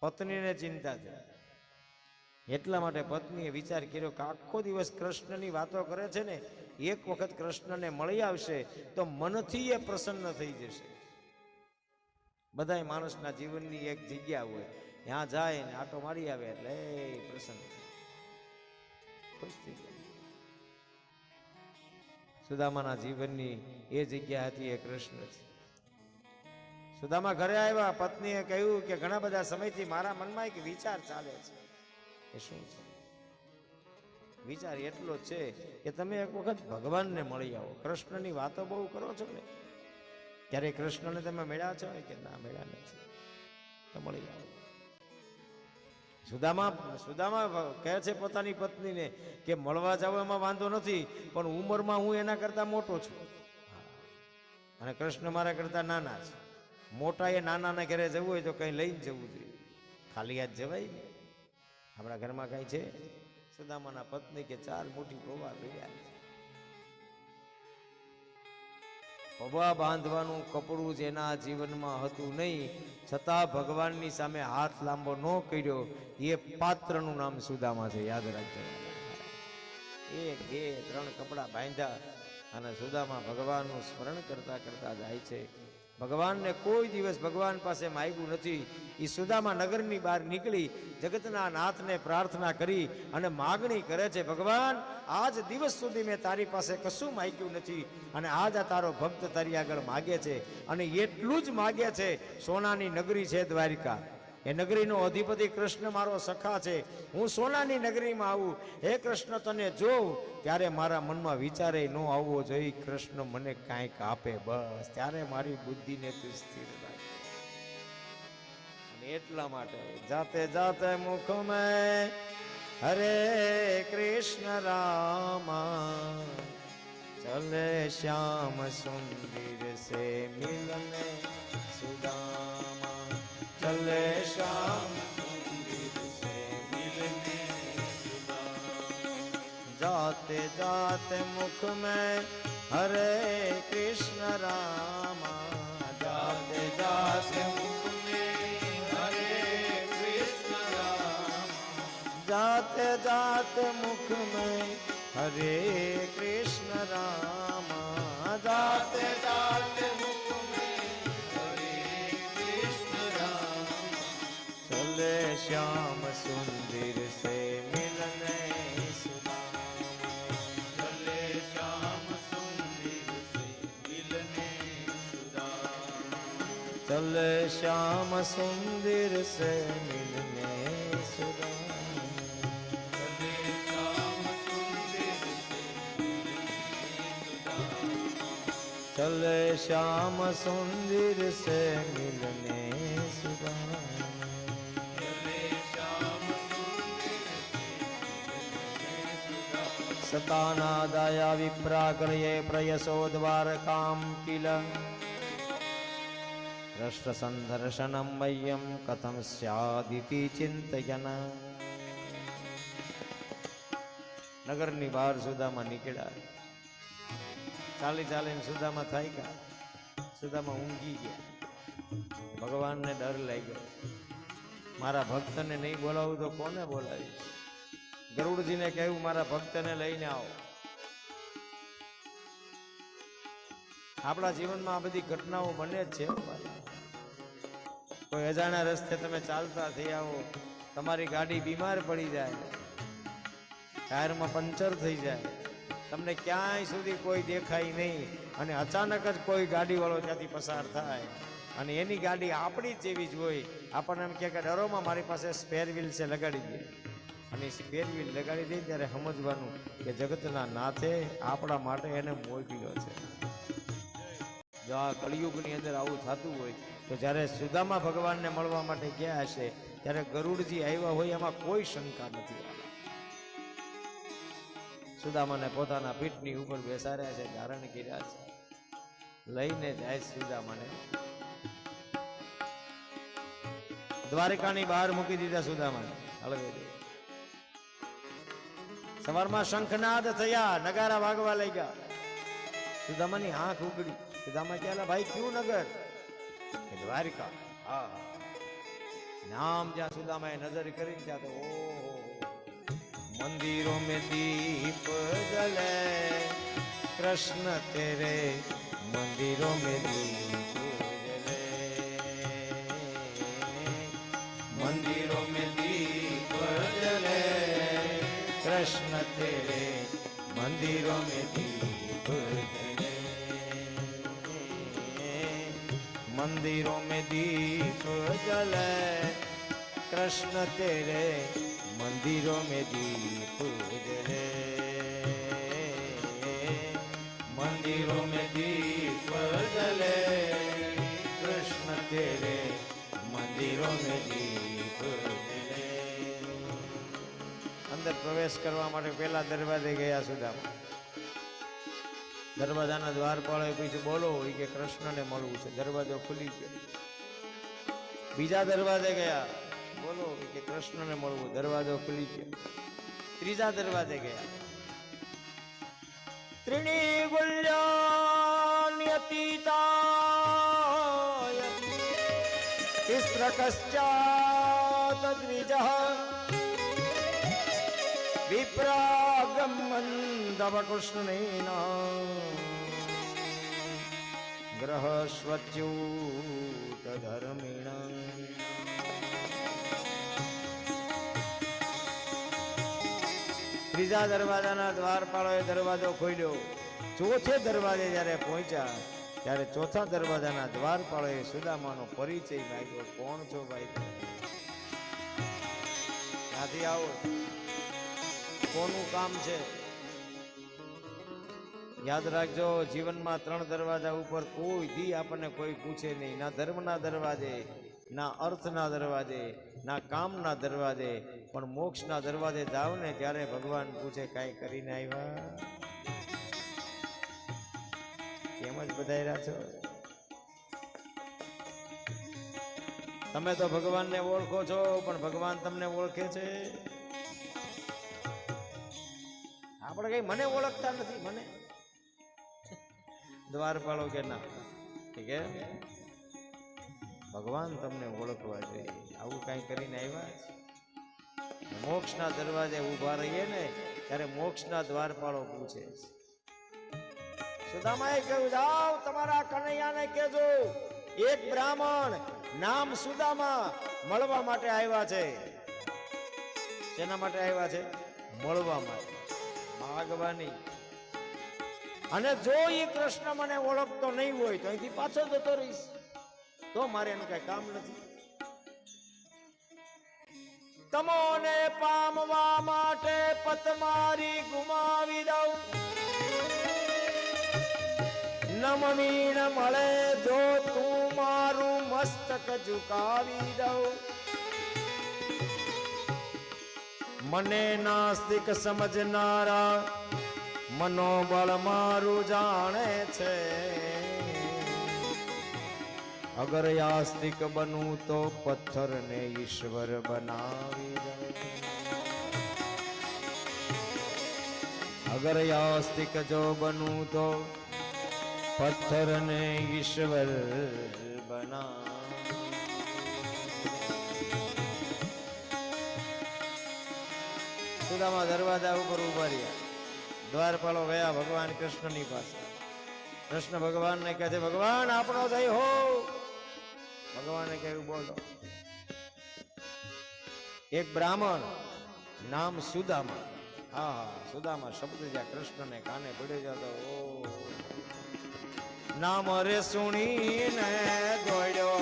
પત્નીને ચિંતા છે. એટલા માટે પત્નીએ વિચાર કર્યો કે આખો દિવસ કૃષ્ણની વાતો કરે છે ને, એક વખત કૃષ્ણને મળી આવશે તો મનથી એ પ્રસન્ન થઈ જશે. બધાય માણસના જીવનની એક જગ્યા હોય. ત્યાં જાય ને આટો મારી આવે એટલે એ પ્રસન્ન સુદામાના જીવનની એ જગ્યા હતી એ કૃષ્ણ છે. સુદામા ઘરે આવ્યા, પત્નીએ કહ્યું કે ઘણા બધા સમયથી મારા મનમાં એક વિચાર ચાલે છે. એ શું છે? વિચાર એટલો છે કે તમે એક વખત ભગવાનને મળી આવો. કૃષ્ણની વાતો બહુ કરો છો ને? ક્યારે કૃષ્ણને તમે મેળ્યા છો કે ના મેળ્યા નથી? તો મળી આવો. સુદામા સુદામા કહે છે પોતાની પત્નીને કે મળવા જવામાં વાંધો નથી, પણ ઉંમરમાં હું એના કરતા મોટો છું. અને કૃષ્ણ મારા કરતા નાના છે. મોટા એ નાનાને ઘરે જવું હોય તો કંઈ લઈને જવું જોઈએ. ખાલી હાથ જવાય ને. આપણા ઘરમાં કાંઈ છે? સુદામાના પત્ની કે ચાર મોટી પૌવા પીડ્યા પૌવા બાંધવાનું કપડું જેના જીવનમાં હતું નહીં. છતાં ભગવાનની સામે હાથ લાંબો ન કર્યો. એ પાત્રનું નામ સુદામા છે, યાદ રાખજો. એક, બે, ત્રણ કપડાં બાંધ્યા અને સુદામા ભગવાનનું સ્મરણ કરતા કરતા જાય છે. ભગવાનને કોઈ દિવસ ભગવાન પાસે માગ્યું નથી. એ સુદામા નગરની બહાર નીકળી જગતના નાથને પ્રાર્થના કરી અને માગણી કરે છે, ભગવાન, આજ દિવસ સુધી મેં તારી પાસે કશું માગ્યું નથી અને આજ આ તારો ભક્ત તારી આગળ માગે છે અને એટલું જ માગે છે સોનાની નગરી છે દ્વારિકા. એ નગરીનો અધિપતિ કૃષ્ણ મારો સખા છે. હું સોનાની નગરીમાં આવું. હે કૃષ્ણ, તને જોઉં. ત્યારે મારા મનમાં વિચારે ન આવવો જોઈએ. કૃષ્ણ મને કાંઈક આપે બસ. ત્યારે મારી બુદ્ધિને તું સ્થિર એટલા માટે જાતે જાતે મુખ મેં હરે કૃષ્ણ રામા. ચલે શ્યામ સુંદર સે મિલને સુદામા. शाम जाते जाते मुख में हरे कृष्ण रामा जाते जाते मुख में हरे कृष्ण रामा जाते जाते मुख में हरे कृष्ण रामा जाते जाते सुंदर से मिलने सुदामा चले श्याम सुंदर से मिलने सुदामा चले श्याम सुंदर से मिलने सुदामा चले श्याम सुंदर से चले श्याम सुंदर से मिलने सुदामा તાનાદાયા વિપ્રાગ્રયે પ્રયસો દ્વારકામ કિલ રષ્ટ્રસંદર્શનમ મય્યમ કથમ સ્યાદિતિ ચિંતયન નગરની બહાર સુદામાં નીકળ્યા ચાલી ચાલીને સુધામાં થાય ગયા સુધામાં ઊંઘી ગયા ભગવાનને ડર લાગ્યો મારા ભક્તને નહીં બોલાવું તો કોને બોલાવીશ ગરુડજીને કહ્યું, મારા ભક્તને લઈને આવો. આપણા જીવનમાં આ બધી ઘટનાઓ બને જ છે કોઈ અજાણ્યા રસ્તે તમે ચાલતા થઈ આવો, તમારી ગાડી બીમાર પડી જાય, ટાયરમાં પંચર થઈ જાય, તમને ક્યાંય સુધી કોઈ દેખાય નહીં અને અચાનક જ કોઈ ગાડીવાળો ત્યાંથી પસાર થાય અને એની ગાડી આપણી જેવી જ હોય. આપણને એમ કે ડરોમાં મારી પાસે સ્પેર વ્હીલ છે, લગાડી દે. અને સ્પેર લગાડી દે ત્યારે સમજવાનું કે જગતના નાથે આપણા માટે એને મોકલ્યો છે. જો આ કળિયુગની અંદર આવું થતું હોય, તો જ્યારે સુદામા ભગવાનને મળવા માટે ગયા હશે, ત્યારે ગરુડજી આવ્યા હોય એમાં કોઈ શંકા નથી. સુદામાને પોતાના પીઠની ઉપર બેસાડ્યા છે, ધારણ કર્યા છે. લઈને જાય સુદામાને. દ્વારિકાની બહાર મૂકી દીધા સુદામાને. હળવે સવારમાં શંખનાદ થયા નગારા વાગવા લાગ્યા સુદામાની આંખ ઉગડી સુદામા કહેલા ભાઈ ક્યું નગર દ્વારિકા હા નામ જ્યાં સુદામાએ નજર કરી ત્યાં તો ઓહો મંદિરો મેં દીપ જલે કૃષ્ણ તેરે મંદિરો મેં દીપ कृष्ण तेरे मंदिरों में दीप जले मंदिरों में दीप जले कृष्ण तेरे मंदिरों में दीप जले કરવા માટે પેલા દરવાજે ગયા સુદામા દરવાજાના દ્વારપાળે પૂછ્યું બોલો એ કે કૃષ્ણને મળવું છે. દરવાજો ખુલી ગયો. બીજા દરવાજે ગયા. બોલો કે કૃષ્ણને મળવું. દરવાજો ખુલી ગયો. ત્રીજા દરવાજે ગયા. ત્રિણી ગુલ્યાન્યતીતાય તિસ્ર કશ્ચાત દ્વિજઃ વિપ્રાગમંદવ ગ્રહ ગ્રહસ્વચ્યુત ધર્મિણ ત્રીજા દરવાજાના દ્વારપાળોએ દરવાજો ખોલ્યો. ચોથે દરવાજે જ્યારે પહોંચ્યા, ત્યારે ચોથા દરવાજાના દ્વારપાળોએ સુદામાનો પરિચય માગ્યો, કોણ છો ભાઈ તમે? આવો. કોનું કામ છે? યાદ રાખજો, જીવનમાં ત્રણ દરવાજા ઉપર કોઈ દી આપણને કોઈ પૂછે નહીં. ના ધર્મના દરવાજે, ના અર્થના દરવાજે, ના કામના દરવાજે, પણ મોક્ષના દરવાજે જાવ ને ત્યારે ભગવાન પૂછે, કાંઈ કરીને આવ્યા? કેમ જ બધાયરા છો? તમે તો ભગવાનને ઓળખો છો, પણ ભગવાન તમને ઓળખે છે? આપણે કઈ મને ઓળખતા નથી, મને. દ્વારપાળો કે ના? ઠીક ભગવાન તમને ઓળખવા જોઈએ. આવું કાંઈ કરીને આવ્યા છે? મોક્ષના દરવાજે ઊભા રહીએ ને, ત્યારે મોક્ષના દ્વારપાળો પૂછે સુદામાએ કહ્યું, જાઓ તમારા કનૈયાને કહેજો, એક બ્રાહ્મણ નામ સુદામા મળવા માટે આવ્યા છે. શેના માટે આવ્યા છે? મળવા માટે. માગવાની અને જો એ કૃષ્ણ મને ઓળખતો નહીં હોય તો અહીંથી પાછો જતો રહીશ. તો મારે એનું કઈ કામ નથી. તમોને પામવા માટે પતમારી ગુમાવી દઉં. નમમી ન મળે જો તું મારું મસ્તક ઝુકાવી દઉં. મને નાસ્તિક સમજનારા મનોબળ મારું જાણે છે. અગર યાસ્તિક બનું તો પથ્થરને ઈશ્વર બનાવી અગર યાસ્તિક જો બનું તો પથ્થરને ઈશ્વર બના સુદામા દરવાજા ઉપર ઊભા રહ્યા. દ્વારપાલો ગયા ભગવાન કૃષ્ણની પાસે. કૃષ્ણ ભગવાનને કહે છે, ભગવાન, આપણો થઈ હો. ભગવાને કહ્યું, બોલો. એક બ્રાહ્મણ નામ સુદામા. હા હા, સુદામા શબ્દ જ્યાં કૃષ્ણને કાને પડે જતો. નામ રે સુણીને દોડ્યો.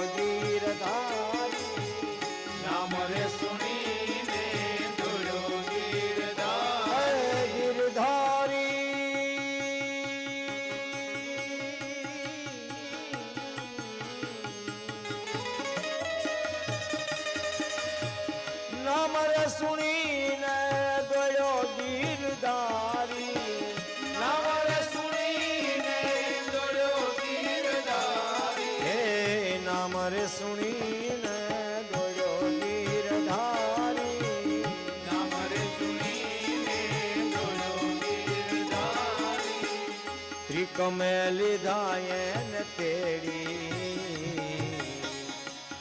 ત્રિકમે લીધા એન તેડી.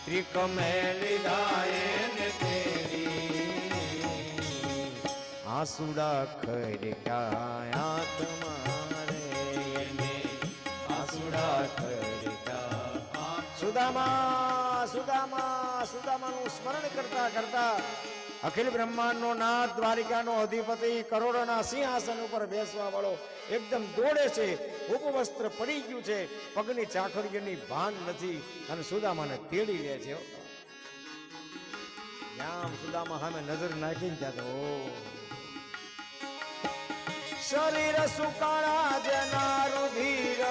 ત્રિકમે લીધા એન તેડી. આસુડા ખરક્યા આત્મારે એને? આસુડા ખરક્યા સુદામા સુદામા, સુદામાનું સ્મરણ કરતા કરતા અખિલ બ્રહ્માંડનો નાથ, દ્વારિકાનો અધિપતિ, કરોડોના સિંહાસન ઉપર બેસવા વાળો એકદમ દોડે છે, ઉપવસ્ત્ર પડી ગયું છે, પગની ચાખડીઓની ભાન નથી અને સુદામાને તેડી લે છે. આમ સુદામા સામે નજર નાખીને ત્યાં તો શરીર સુકાળા જના રુધિર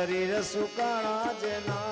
શરીર સુકાણા જના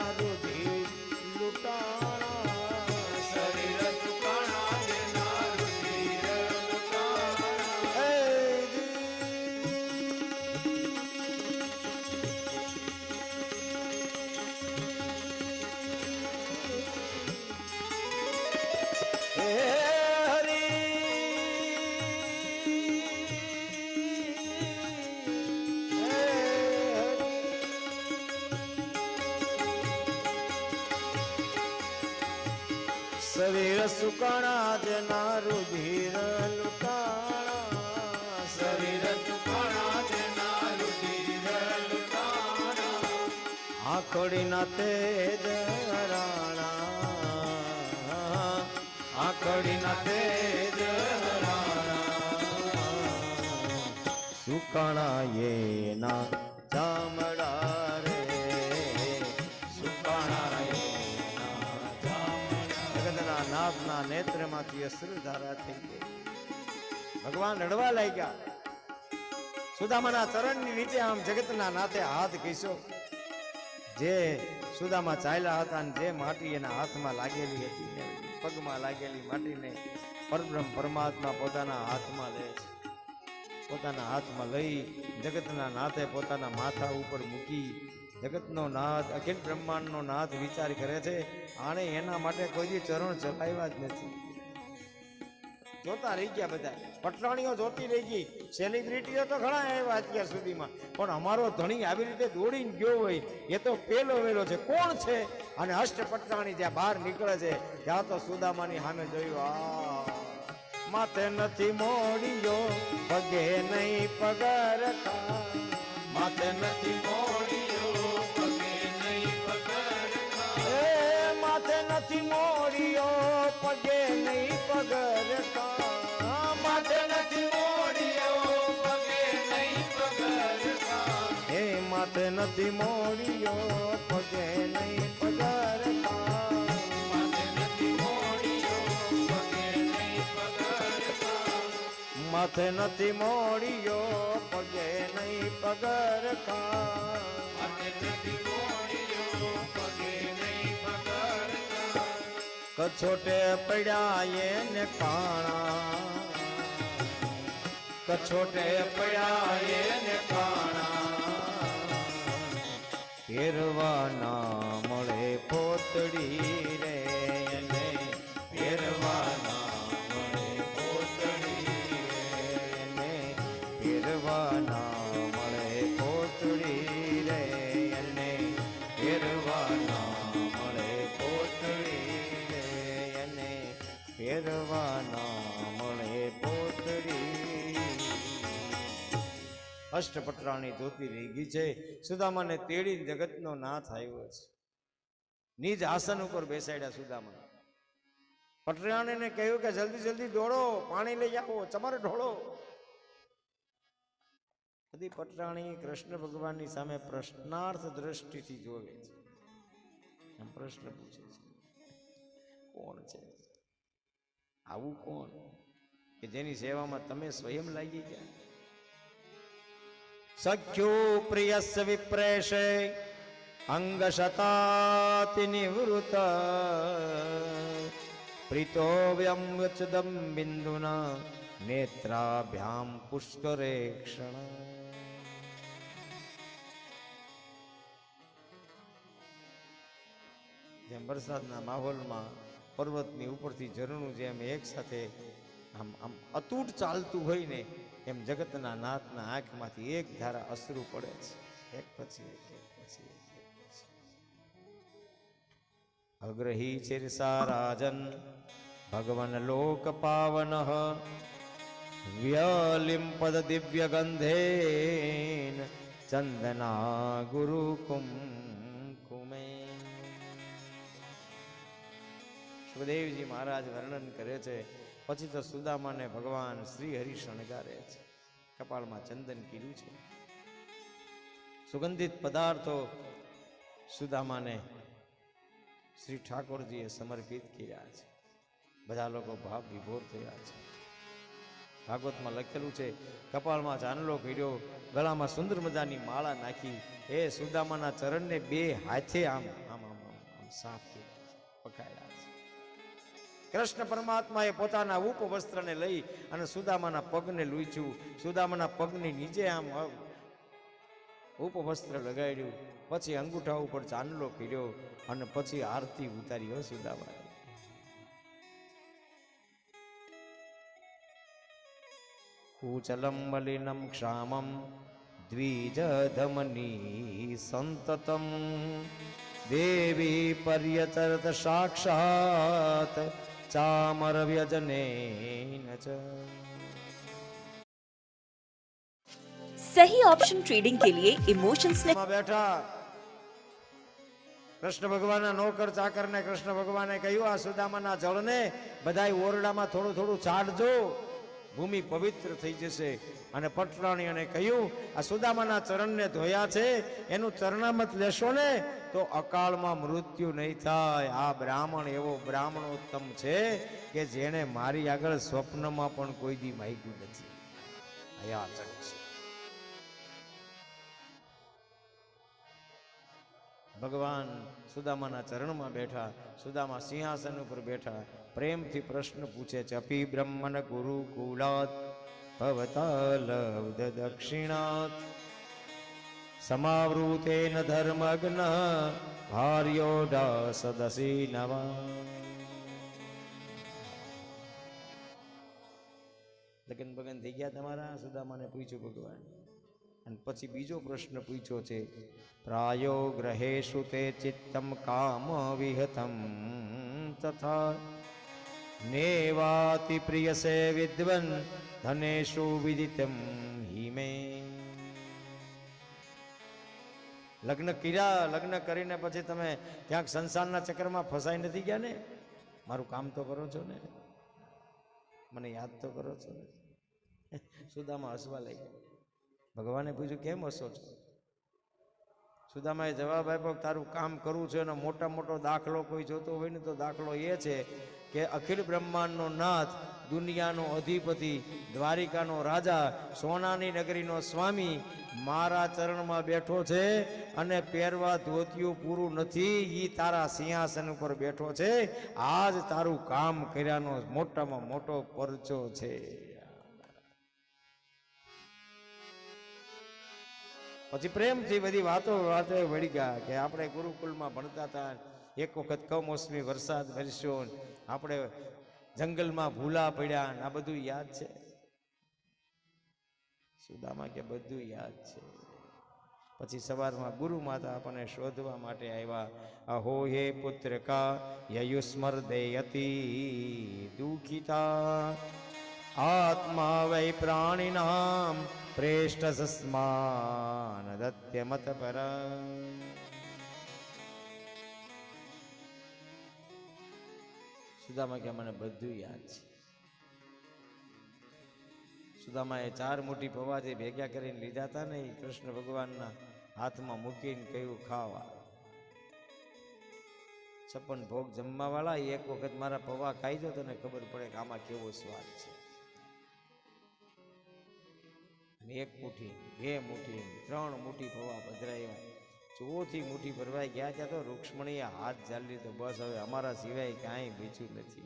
સુકાણા જના રુધિર લુટાણા શરીર સુકાણા જના રુધિર લુટાણા આખડીના તેજ રાણા આખડીના તેજ રાણા. સુકાણા એના નેત્રમાંથી અશ્રુધારા થઈ ગઈ. ભગવાન રડવા લાગ્યા. સુદામાના ચરણની નીચે આમ જગતના નાથે હાથ ઘીસો જે સુદામાં ચાલ્યા હતા અને જે માટી એના હાથમાં લાગેલી હતી પગમાં લાગેલી માટીને પરબ્રહ્મ પરમાત્મા પોતાના હાથમાં લે છે. પોતાના હાથમાં લઈ જગતના નાથે પોતાના માથા ઉપર મૂકી જગતનો નાથ, અખિલ બ્રહ્માંડનો નાથ વિચાર કરે છે. આણે એના માટે કોઈ ચરણ ચલાવ્યા જ નથી. જોતા રહી ગયા બધા. પટલાણીઓ જોતી રહી ગઈ. સેલિબ્રિટીઓ તો ઘણા આવ્યા અત્યાર સુધીમાં. પણ અમારો ધણી આવી રીતે દોડીને ગયો હોય એ તો પેલો વેલો છે. કોણ છે? અને અષ્ટ પટલાણી જ્યાં બહાર નીકળે છે ત્યાં તો સુદામાની સામે જોયું આ માથે નથી મોડીયો પગે નહીં પગર માથે નથી મોડીયો પગે નહીં પગર માથે નથી મોડીયો પગે નહીં પગર નથી મોડિયો પગે નહીં પગર માથે નથી મોડિયો પગે નહીં પગર માથે નથી મોડિયો પગે નહીં પગર કછોટે પડ્યા એને કાણા. કછોટે પડ્યા એને કાણા. ફેરવાના મળે પોતડી અષ્ટપટરાણી ધોતી રહી ગઈ છે. સુદામાને તેડી જગતનો નાથ આવ્યો છે. નિજ આસન ઉપર બેસાડ્યા સુદામા પટરાણીને કહ્યું કે, જલ્દી જલ્દી દોડો, પાણી લઈ આવો, ચમર ઢોળો. બધી પટરાણી કૃષ્ણ ભગવાનની સામે પ્રશ્નાર્થ દ્રષ્ટિથી જોવે છે. પ્રશ્ન પૂછે છે. કોણ છે? આવું કોણ? કે જેની સેવામાં તમે સ્વયં લાગી ગયા? સખ્યો પ્રિયસ વિપ્રેશે અંગશતાતિ નિવૃત પ્રીતો વ્યમ્યચદમ બિંદુના નેત્રાભ્યામ પુષ્કરે ક્ષણ જેમ વરસાદના માહોલમાં પર્વતની ઉપરથી ઝરણું જેમ એક સાથે આમ આમ અતૂટ ચાલતું હોય ને એમ જગતના નાથના આંખમાંથી એક ધારા અશ્રુ પડે છે એક પછી એક એક પછી એક. અગ્રહી ચિરસા રાજન, ભગવન લોક પાવન વ્યલિંપદ દિવ્ય ગંધેન, ચંદના ગુરુ કુમકુમે સુખદેવજી મહારાજ વર્ણન કરે છે પછી તો સુદામાને ભગવાન શ્રી હરિ શણગારે છે. કપાળમાં ચંદન કીધું છે. સુગંધિત પદાર્થો સુદામાને શ્રી ઠાકોરજીએ સમર્પિત કર્યા છે. બધા લોકો ભાવ વિભોર થયા છે. ભાગવતમાં લખેલું છે, કપાળમાં ચાંદલો કર્યો, ગળામાં સુંદર મજાની માળા નાખી, એ સુદામાના ચરણને બે હાથે આમ આમ આમ આમ સાફ કર્યા છે. કૃષ્ણ પરમાત્માએ પોતાના ઉપવસ્ત્રને લઈ અને સુદામાના પગને લૂચ્યું સુદામાના પગની નીચે આમ ઉપવસ્ત્ર લગાડ્યું. પછી અંગૂઠા ઉપર ચાંદલો કર્યો અને પછી આરતી ઉતારી સુદામા કુચલમ મલિનમ ક્ષામમ દ્વિજધમની સંતતમ. દેવી પર્યચરત સાક્ષાત ચામર વ્યજનેન ચ सही ऑप्शन ट्रेडिंग के लिए इमोशंस ने માં બેઠા કૃષ્ણ ભગવાનના નોકર ચાકરને કૃષ્ણ ભગવાને કહ્યું આ સુદામાના જળને બધાય ઓરડામાં થોડું થોડું છાડજો ભૂમિ પવિત્ર થઈ જશે. અને પટરાણીઓને કહ્યું, આ સુદામાના ચરણને ધોયા છે, એનું ચરણામત લેશો ને, તો અકાળમાં મૃત્યુ નહીં થાય. આ બ્રાહ્મણ, એવો બ્રાહ્મણોત્તમ છે કે જેણે મારી આગળ સ્વપ્નમાં પણ કોઈ દી માગ્યું નથી. હયાચક છે. ભગવાન સુદામાના ચરણમાં બેઠા, સુદામા સિંહાસન ઉપર બેઠા પ્રેમથી પ્રશ્ન પૂછે છે, અપી બ્રહ્મન કુલાત? ભવતાલબ્ધ દક્ષિણાત? સમાવૃતેન ધર્મગ્ન ભાર્યોડા સદસી નવા લગન ભગન થઈ ગયા તમારા? સુદામાને પૂછ્યું ભગવાન. અને પછી બીજો પ્રશ્ન પૂછ્યો છે, પ્રાયો ગ્રહેશુ તે ચિત્તમ કામ વિહતમ તથા નેવાતિ પ્રિયસે વિદ્વન, ધનેશુ વિદિતમ હિમે. લગ્ન કર્યા, લગ્ન કરીને પછી તમે ક્યાંક સંસારના ચક્કરમાં ફસાઈ નથી ગયા ને? મારું કામ તો કરો છો ને? મને યાદ તો કરો છો ને? સુદામા હસવા લાગ્યા. ભગવાને પૂછ્યું, કેમ હસો છો? સુદામાએ જવાબ આપ્યો તારું કામ કરવું છે, એનો મોટા મોટો દાખલો કોઈ જોતો હોય ને તો દાખલો એ છે કે અખિલ બ્રહ્માંડનો નાથ, દુનિયાનો અધિપતિ, દ્વારિકાનો રાજા, સોનાની નગરીનો સ્વામી મારા ચરણમાં બેઠો છે અને પહેરવા ધોતિયું પૂરું નથી એ તારા સિંહાસન ઉપર બેઠો છે. આજ તારું કામ કર્યાનો મોટામાં મોટો પરચો છે. પછી પ્રેમથી બધી વાતો વાતો વળી ગયા કે આપણે ગુરુકુલમાં ભણતા હતા. એક વખત કમોસમી વરસાદ વરસ્યો આપણે જંગલમાં ભૂલા પડ્યા આ બધું યાદ છે? સુદામા કે બધું યાદ છે. પછી સવારમાં ગુરુ માતા આપણને શોધવા માટે આવ્યા, અહો હે પુત્ર કા યયુસ્મર દેયતિ દુઃખિતા. આત્મા વૈ પ્રાણીનામ પ્રેષ્ઠ સસ્માન દત્ય મત પર સુદામા કે મને બધું યાદ છે. સુદામાએ ચાર મોટી પવા જે ભેગા કરીને લીધા હતા ને એ કૃષ્ણ ભગવાનના હાથમાં મૂકીને કહ્યું, ખાવા છપ્પન ભોગ જમવા વાળા એક વખત મારા પવા ખાઈ જો તને ખબર પડે કે આમાં કેવો સ્વાદ છે. એક મુઠ્ઠી, બે મુઠ્ઠી, ત્રણ મુઠ્ઠી પવા પધરાવ્યા ચોથી મુઠ્ઠી ભરવાઈ ગયા ત્યાં તો રૂક્ષ્મણીએ હાથ ઝાલી લીધો. બસ હવે અમારા સિવાય કાંઈ બીજું નથી.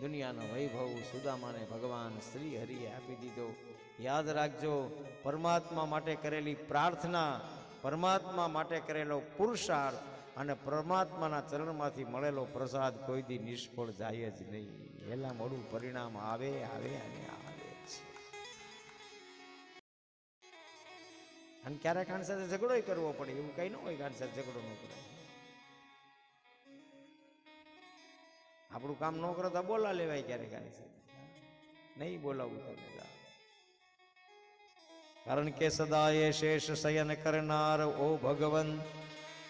દુનિયાનો વૈભવ સુદામાને ભગવાન શ્રી હરિએ આપી દીધો. યાદ રાખજો, પરમાત્મા માટે કરેલી પ્રાર્થના, પરમાત્મા માટે કરેલો પુરુષાર્થ અને પરમાત્માના ચરણમાંથી મળેલો પ્રસાદ કોઈ દી નિષ્ફળ જાય જ નહીં. એલા મોડું પરિણામ આવે આવે અને આવે. અને ક્યારેક આની સાથે ઝઘડો કરવો પડે, એવું કઈ ન હોય કે આની સાથે ઝઘડો ન કરાય. આપણું કામ ન કરો તો બોલા લેવાય ક્યારેક આની સાથે. નહીં બોલાવવું તમે કારણ કે સદા શેષ શયન કરનાર, ઓ ભગવન,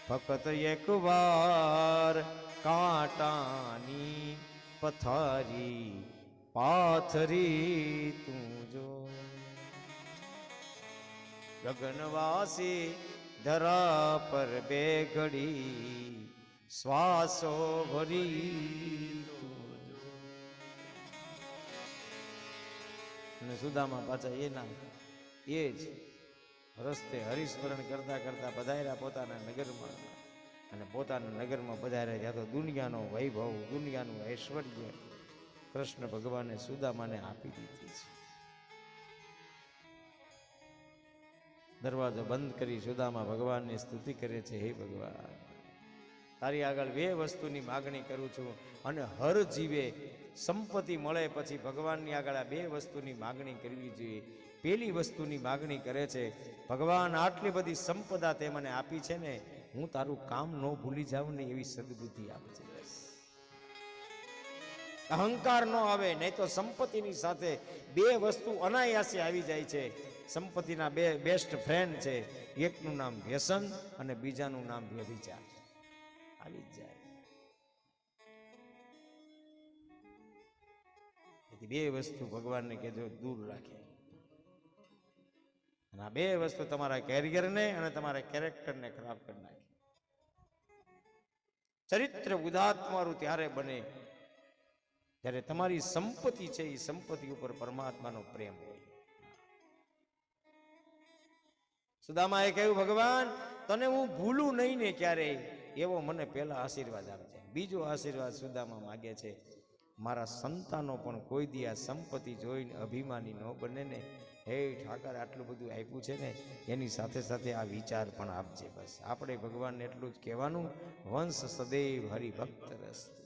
ફક્ત એક વાર કાંટાની પથારી પાથરી તું જો. ગગનવાસી ધરા પર બે ઘડી શ્વાસો ભરી અને સુદામા પાછા એના, એ જ રસ્તે હરિસ્મરણ કરતા કરતા પધાર્યા પોતાના નગરમાં. અને પોતાના નગરમાં પધાર્યા ત્યાં તો દુનિયાનો વૈભવ, દુનિયાનું ઐશ્વર્ય કૃષ્ણ ભગવાને સુદામાને આપી દીધી છે. દરવાજો બંધ કરી સુદામા ભગવાનની સ્તુતિ કરે છે, હે ભગવાન. તારી આગળ બે વસ્તુની માગણી કરું છું અને હર જીવે સંપત્તિ મળે પછી ભગવાનની આગળ આ બે વસ્તુની માગણી કરવી જોઈએ. પેલી વસ્તુની માગણી કરે છે, ભગવાન આટલી બધી સંપદા તે મને આપી છે ને, હું તારું કામ ન ભૂલી જાઉં ને એવી સદબુદ્ધિ આપજે બસ. અહંકાર ન આવે, નહીં તો સંપત્તિની સાથે બે વસ્તુ અનાયાસે આવી જાય છે. સંપત્તિના બે બેસ્ટ ફ્રેન્ડ છે. એકનું નામ વ્યસન અને બીજાનું નામ વ્યભિચાર. આવી જ જાય. બે વસ્તુ ભગવાનને કહેજો, દૂર રાખે. અને આ બે વસ્તુ તમારા કેરિયરને અને તમારા કેરેક્ટરને ખરાબ કરી નાખે. ચરિત્ર ઉદાત્મારું ત્યારે બને, જ્યારે તમારી સંપત્તિ છે, એ સંપત્તિ ઉપર પરમાત્માનો પ્રેમ હોય. સુદામાએ કહ્યું, ભગવાન, તને હું ભૂલું નહીં ને ક્યારેય. એવો મને પહેલા આશીર્વાદ આપજે બીજો આશીર્વાદ સુદામા માગે છે, મારા સંતાનો પણ કોઈ દી આ સંપત્તિ જોઈને અભિમાની ન બને ને. હે ઠાકર, આટલું બધું આપ્યું છે ને, એની સાથે સાથે આ વિચાર પણ આપજે બસ. આપણે ભગવાનને એટલું જ કહેવાનું, વંશ સદૈવ હરિભક્ત રસ્તુ.